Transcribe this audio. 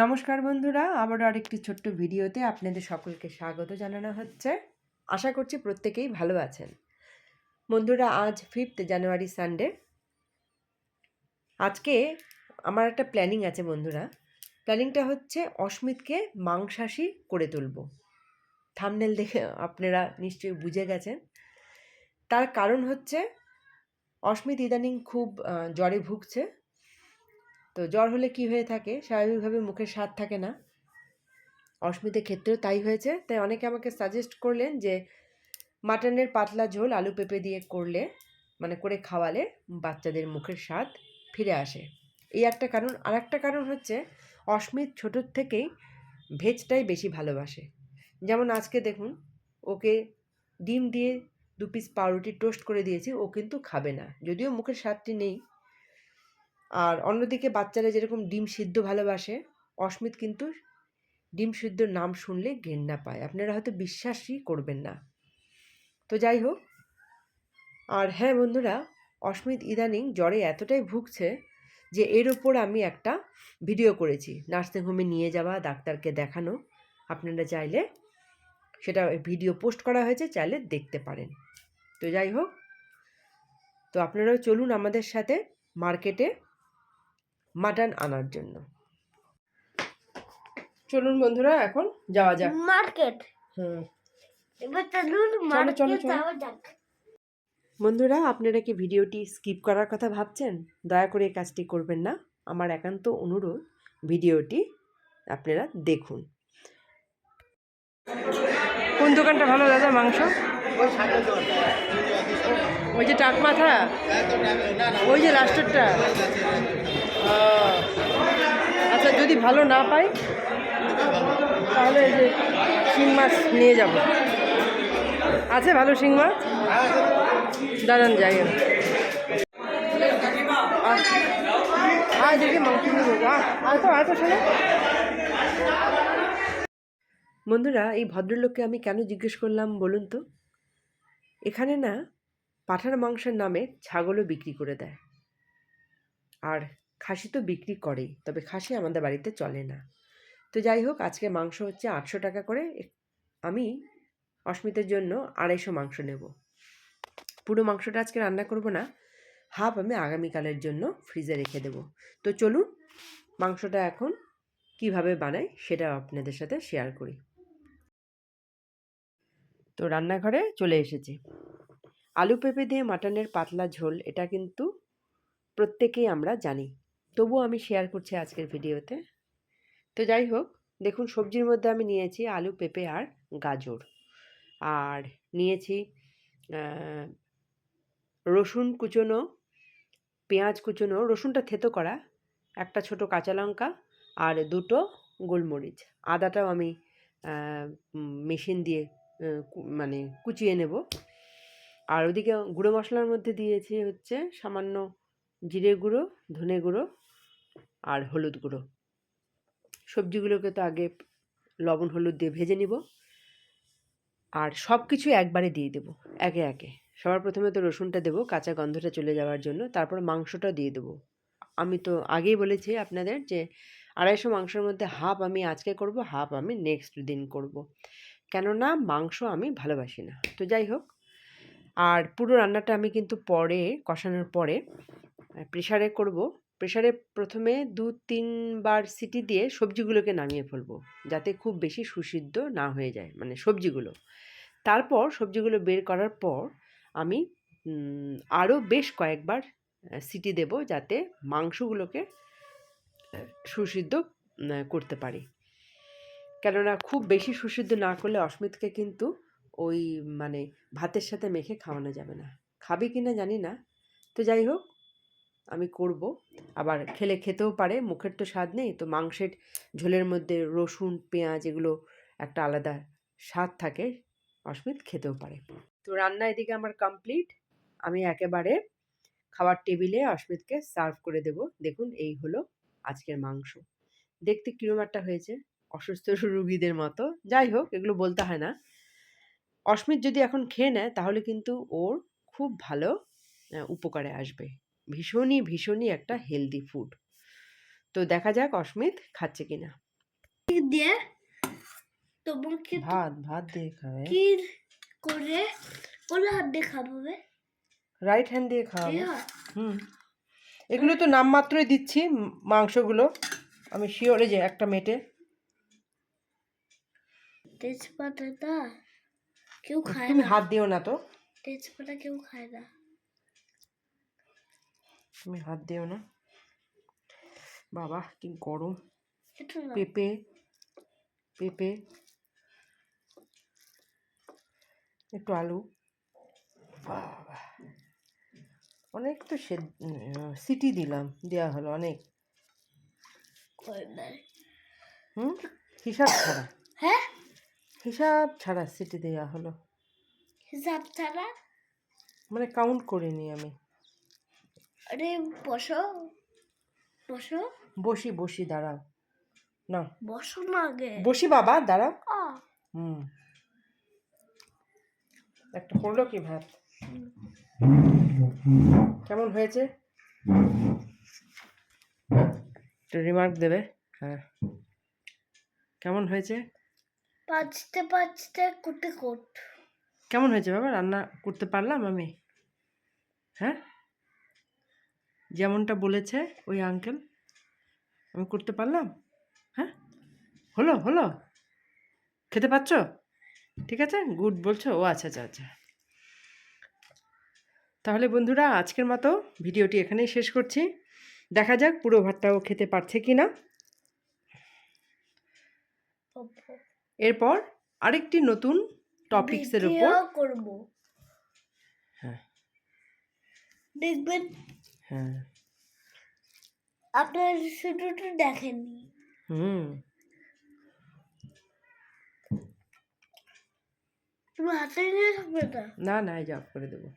নমস্কার বন্ধুরা, আবারও আরেকটি ছোট্ট ভিডিওতে আপনাদের সকলকে স্বাগত জানানো হচ্ছে। আশা করছি প্রত্যেকেই ভালো আছেন। বন্ধুরা, আজ ফিফথ জানুয়ারি সানডে আজকে আমার একটা প্ল্যানিং আছে বন্ধুরা। প্ল্যানিংটা হচ্ছে অস্মিতকে মাংসাশী করে তুলব। থামনেল দেখে আপনারা নিশ্চয়ই বুঝে গেছেন। তার কারণ হচ্ছে, অস্মিত ইদানিং খুব জ্বরে ভুগছে। তো জ্বর হলে কি হয়ে থাকে? স্বাভাবিকভাবে মুখের স্বাদ থাকে না। অস্মিতের ক্ষেত্রেও তাই হয়েছে। তাই অনেকে আমাকে সাজেস্ট করলেন যে মাটনের পাতলা ঝোল আলু পেঁপে দিয়ে করলে মানে করে খাওয়ালে বাচ্চাদের মুখের স্বাদ ফিরে আসে। এই একটা কারণ। আর একটা কারণ হচ্ছে অস্মিত ছোটোর থেকেই ভেজটাই বেশি ভালোবাসে। যেমন আজকে দেখুন, ওকে ডিম দিয়ে দু পিস পাউরুটি টোস্ট করে দিয়েছি, ও কিন্তু খাবে না। যদিও মুখের স্বাদটি নেই আর অন্যদিকে বাচ্চারা যেরকম ডিম সিদ্ধ ভালোবাসে, অস্মিত কিন্তু ডিম সিদ্ধ নাম শুনলে ঘেন্না পায়। আপনারা হয়তো বিশ্বাসই করবেন না। তো যাই হোক, আর হ্যাঁ বন্ধুরা, অস্মিত ইদানিং জ্বরে এতটাই ভুগছে যে এর ওপর আমি একটা ভিডিও করেছি নার্সিংহোমে নিয়ে যাওয়া, ডাক্তারকে দেখানো। আপনারা চাইলে সেটা ভিডিও পোস্ট করা হয়েছে, চাইলে দেখতে পারেন। তো যাই হোক, তো আপনারাও চলুন আমাদের সাথে মার্কেটে মাটন আনার জন্য। চলুন বন্ধুরা এখন যাওয়া যাক। মার্কেট। হুম। এবার চলুন চলো, মার্কেট চলো। যাওয়া যাক। বন্ধুরা আপনারা কি ভিডিওটি স্কিপ করার কথা ভাবছেন? দয়া করে এই কাজটি করবেন না। আমার একান্ত অনুরোধ ভিডিওটি আপনারা দেখুন। কোন দোকানটা ভালো দাদা মাংস? ওই যে টাক মাথা ওই যে লাস্টেরটা? আচ্ছা যদি ভালো না পাই, তাহলে যে শিং মাছ নিয়ে যাব। আছে ভালো শিং মাছ? দাঁড়ান, যাই তো শোনো। বন্ধুরা, এই ভদ্রলোককে আমি কেন জিজ্ঞেস করলাম বলুন তো? এখানে না, পাঠার মাংসের নামে ছাগলও বিক্রি করে দেয়। আর খাসি তো বিক্রি করেই, তবে খাসি আমাদের বাড়িতে চলে না। তো যাই হোক, আজকে মাংস হচ্ছে আটশো টাকা করে আমি অস্মিতের জন্য আড়াইশো মাংস নেব। পুরো মাংসটা আজকে রান্না করব না, হাফ আমি আগামীকালের জন্য ফ্রিজে রেখে দেব। তো চলুন, মাংসটা এখন কীভাবে বানাই সেটা আপনাদের সাথে শেয়ার করি। তো রান্নাঘরে চলে এসেছি। আলু পেঁপে দিয়ে মাটনের পাতলা ঝোল, এটা কিন্তু প্রত্যেকেই আমরা জানি। তবুও আমি শেয়ার করছি আজকের ভিডিওতে তো যাই হোক, দেখুন সবজির মধ্যে আমি নিয়েছি আলু, পেঁপে আর গাজর। আর নিয়েছি রসুন কুচোনো, পেঁয়াজ কুচনো, রসুনটা থেতো করা, একটা ছোট কাঁচা লঙ্কা আর দুটো গোলমরিচ। আদাটাও আমি মেশিন দিয়ে মানে কুচিয়ে নেব। আর ওদিকে গুঁড়ো মশলার মধ্যে দিয়েছি হচ্ছে সামান্য জিরে গুঁড়ো, ধনে গুঁড়ো আর হলুদ গুঁড়ো। সবজিগুলোকে তো আগে লবণ, হলুদ দিয়ে ভেজে নিব। আর সব কিছু একবারে দিয়ে দেবো, একে একে। সবার প্রথমে তো রসুনটা দেবো, কাঁচা গন্ধটা চলে যাওয়ার জন্য। তারপর মাংসটা দিয়ে দেবো। আমি তো আগেই বলেছি আপনাদের যে আড়াইশো মাংসের মধ্যে হাফ আমি আজকে করব, হাফ আমি নেক্সট দিন করব। কেননা মাংস আমি ভালোবাসি না। তো যাই হোক, আর পুরো রান্নাটা আমি কিন্তু পরে, কষানোর পরে প্রেশারে করব। প্রেশারে প্রথমে দু তিনবার সিটি দিয়ে সবজিগুলোকে নামিয়ে ফেলব, যাতে খুব বেশি সুসিদ্ধ না হয়ে যায় মানে সবজিগুলো। তারপর সবজিগুলো বের করার পর আমি আরও বেশ কয়েকবার সিটি দেব যাতে মাংসগুলোকে সুসিদ্ধ করতে পারি। কেননা খুব বেশি সুসিদ্ধ না করলে অস্মিতকে কিন্তু ওই মানে ভাতের সাথে মেখে খাওয়ানো যাবে না। খাবে কি না জানি না। তো যাই হোক আমি করব। আবার খেলে খেতেও পারে, মুখের তো স্বাদ নেই, তো মাংসের ঝোলের মধ্যে রসুন, পেঁয়াজ এগুলো একটা আলাদা স্বাদ থাকে অস্মিত খেতেও পারে। তো রান্না এদিকে আমার কমপ্লিট আমি একেবারে খাবার টেবিলে অস্মিতকে সার্ভ করে দেব। দেখুন, এই হলো আজকের মাংস। দেখতে কিরম একটা হয়েছে। অসুস্থ রুগীদের মতো। যাই হোক, এগুলো বলতে হয় না। অস্মিত যদি এখন খেয়ে নেয়, তাহলে কিন্তু ওর খুব ভালো উপকারে আসবে। ভীষণই ভীষণই একটা হেলদি ফুড তো দেখা যাক অস্মিত খাচ্ছে কিনা। দিয়ে তোমাকে ভাত ভাত দিয়ে খাবে। কি করে কোন হাত দিয়ে খাবে রাইট হ্যান্ড দিয়ে খাওয়াবে। হুম। এগুলো তো নামমাত্রই দিচ্ছি মাংসগুলো। আমি শিওরে যে একটা মেটে। তেজপাতাটা কেউ খায় তুমি হাত দিও না তো। তেজপাতা কেউ খায় না। তুমি হাত দিও না। বাবা কি গরম। পেঁপে পেঁপে একটু আলু। বাবা। অনেক তো সে সিটি দিলাম দেওয়া হলো অনেক। হুম? হিসাব ছাড়া। হ্যাঁ? হিসাব ছাড়া সিটি দেওয়া হলো। হিসাব ছাড়া? মানে কাউন্ট করে করিনি আমি। আরে বসো। বসো। বসি বসি দাঁড়াও। না বসো না আগে। বসি বাবা দাঁড়াও। হুম। একটা পড়ল কি ভাত? কেমন হয়েছে? একটু রিমার্ক দেবে? হ্যাঁ। কেমন হয়েছে? পাঁচতে পাঁচতে কুটে কুট কেমন হয়েছে বাবা? রান্না করতে পারলাম আমি? হ্যাঁ? যেমনটা বলেছে ওই আঙ্কেল আমি করতে পারলাম? হ্যাঁ? হলো হলো? খেতে পাচ্ছ ঠিক আছে? গুড বলছো? ও আচ্ছা আচ্ছা আচ্ছা। তাহলে বন্ধুরা আজকের মতো ভিডিওটি এখানেই শেষ করছি। দেখা যাক পুরো ভাতটাও খেতে পারছে কি না এরপর আরেকটি নতুন টপিক্সের উপর করব। হ্যাঁ। দেখবেন হ্যাঁ। আপনার শুধুটা দেখেননি? হুম। তুমি হাতে নিয়ে থাকবে না না না এই যে করে দেবো।